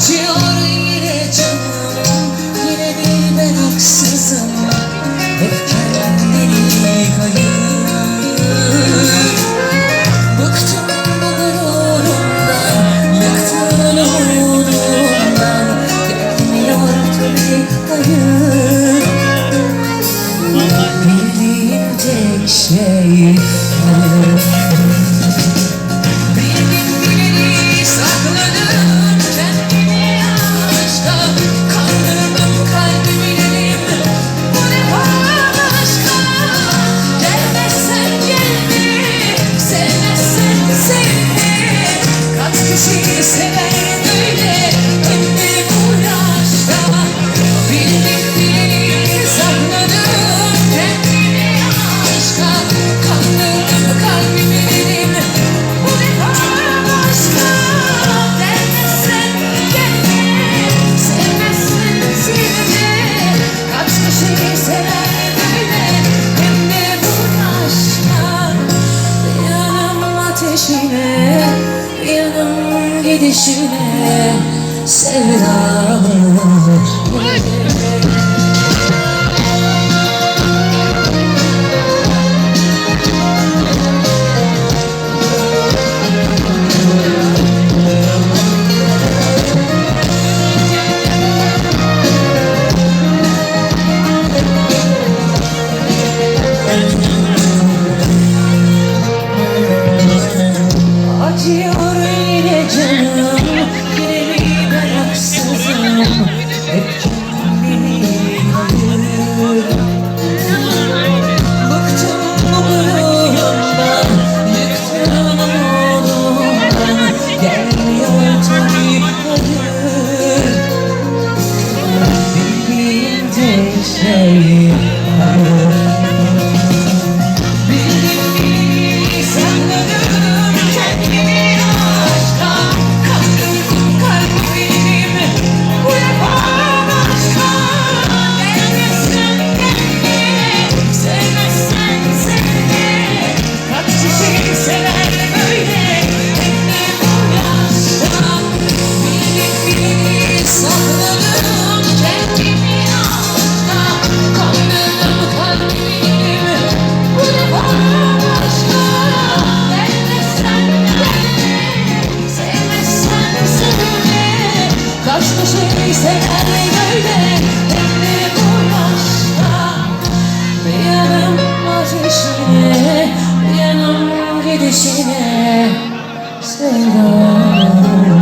children gidişine sevdamın sever mi böyle Beni bu yaşta Bir yanım ateşine Bir yanım gidişine Sevdam